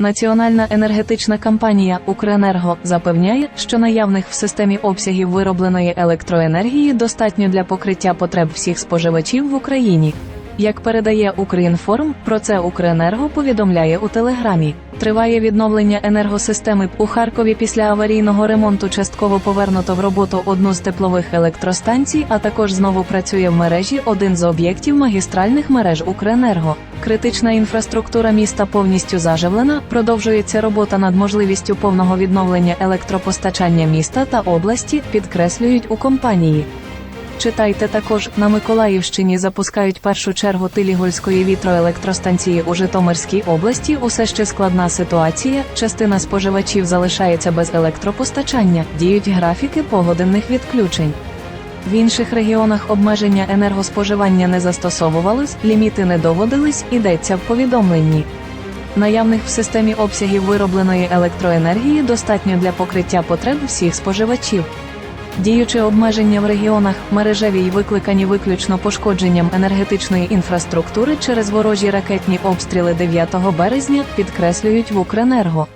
Національна енергетична компанія Укренерго запевняє, що наявних в системі обсягів виробленої електроенергії достатньо для покриття потреб всіх споживачів в Україні. Як передає Укрінформ, про це Укренерго повідомляє у телеграмі. Триває відновлення енергосистеми у Харкові після аварійного ремонту. Частково повернуто в роботу одну з теплових електростанцій, а також знову працює в мережі один з об'єктів магістральних мереж Укренерго. Критична інфраструктура міста повністю заживлена. Продовжується робота над можливістю повного відновлення електропостачання міста та області, підкреслюють у компанії. Читайте також на Миколаївщині запускають першу чергу Тилігольської вітроелектростанції у Житомирській області. Усе ще складна ситуація. Частина споживачів залишається без електропостачання, діють графіки погодинних відключень. В інших регіонах обмеження енергоспоживання не застосовувались, ліміти не доводились, йдеться в повідомленні. Наявних в системі обсягів виробленої електроенергії достатньо для покриття потреб всіх споживачів. Діючі обмеження в регіонах мережеві й викликані виключно пошкодженням енергетичної інфраструктури через ворожі ракетні обстріли 9 березня, підкреслюють в Укренерго.